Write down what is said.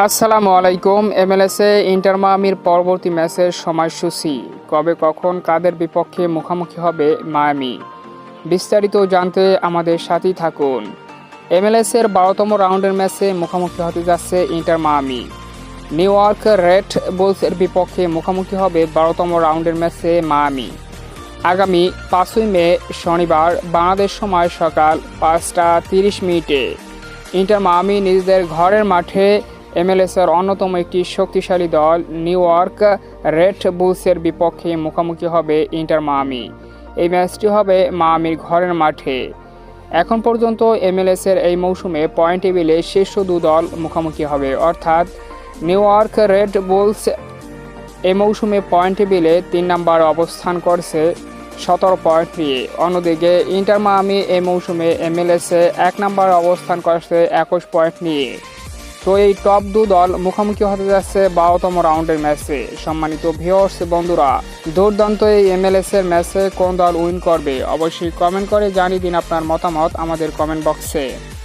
আসসালামু আলাইকুম। এমএলএসে ইন্টার মায়ামির পরবর্তী ম্যাচের সময়সূচি। কবে কখন কাদের বিপক্ষে মুখোমুখি হবে মায়ামি? বিস্তারিত জানতে আমাদের সাথেই থাকুন। এমএলএসের বারোতম রাউন্ডের ম্যাচে মুখোমুখি হতে যাচ্ছে inter Miami New York red বুলসের বিপক্ষে মুখোমুখি হবে বারোতম রাউন্ডের ম্যাচে মায়ামি। আগামী পাঁচই মে, শনিবার, বাংলাদেশ সময় সকাল পাঁচটা তিরিশ মিনিটে। ইন্টার মায়ামি নিজেদের ঘরের মাঠে এমএলএসের অন্যতম একটি শক্তিশালী দল, নিউ ইয়র্ক রেড বুলসের বিপক্ষে মুখোমুখি হবে ইন্টার মায়ামি। এই ম্যাচটি হবে মায়ামির ঘরের মাঠে। এখন পর্যন্ত এমএলএসের এই মৌসুমে পয়েন্ট টেবিলে শীর্ষ দু দল মুখোমুখি হবে। অর্থাৎ নিউ ইয়র্ক রেড বুলস এই মৌসুমে পয়েন্ট টেবিলে তিন নম্বর অবস্থান করছে, সতেরো পয়েন্ট নিয়ে। অন্যদিকে ইন্টার মায়ামি এই মৌসুমে এমএলএসে এক নম্বর অবস্থান করছে, একুশ পয়েন্ট নিয়ে। তো এই টপ দু দল মুখোমুখি হতে যাচ্ছে বারোতম রাউন্ডের ম্যাচে সম্মানিত ভিওর্স বন্ধুরা, দুর্দান্ত এই এমএলএস এর ম্যাচে কোন দল উইন করবে? অবশ্যই কমেন্ট করে জানিয়ে দিন আপনার মতামত আমাদের কমেন্ট বক্সে